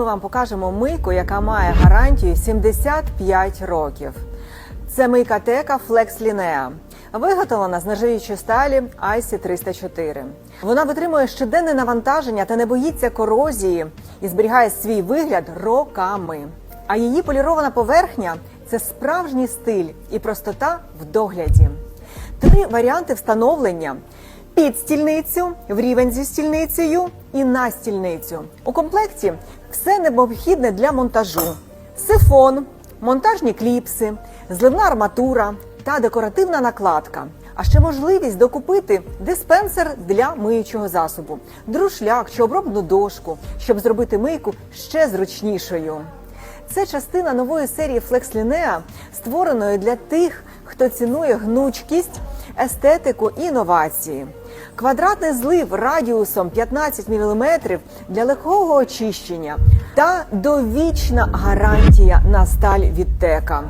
ми вам покажемо мийку, яка має гарантію 75 років. Це мийка Тека Flex Linea. Виготовлена з нержавіючої сталі IC 304. Вона витримує щоденне навантаження та не боїться корозії і зберігає свій вигляд роками. А її полірована поверхня це справжній стиль і простота в догляді. Три варіанти встановлення: під стільницю, в рівень зі стільницею і на стільницю. У комплекті все необхідне для монтажу: сифон, монтажні кліпси, зливна арматура та декоративна накладка. А ще можливість докупити диспенсер для миючого засобу, друшляк чи обробну дошку, щоб зробити мийку ще зручнішою. Це частина нової серії Flex створеної для тих, хто цінує гнучкість, естетику і інновації. Квадратний злив радіусом 15 мм для легкого очищення та довічна гарантія на сталь від тека.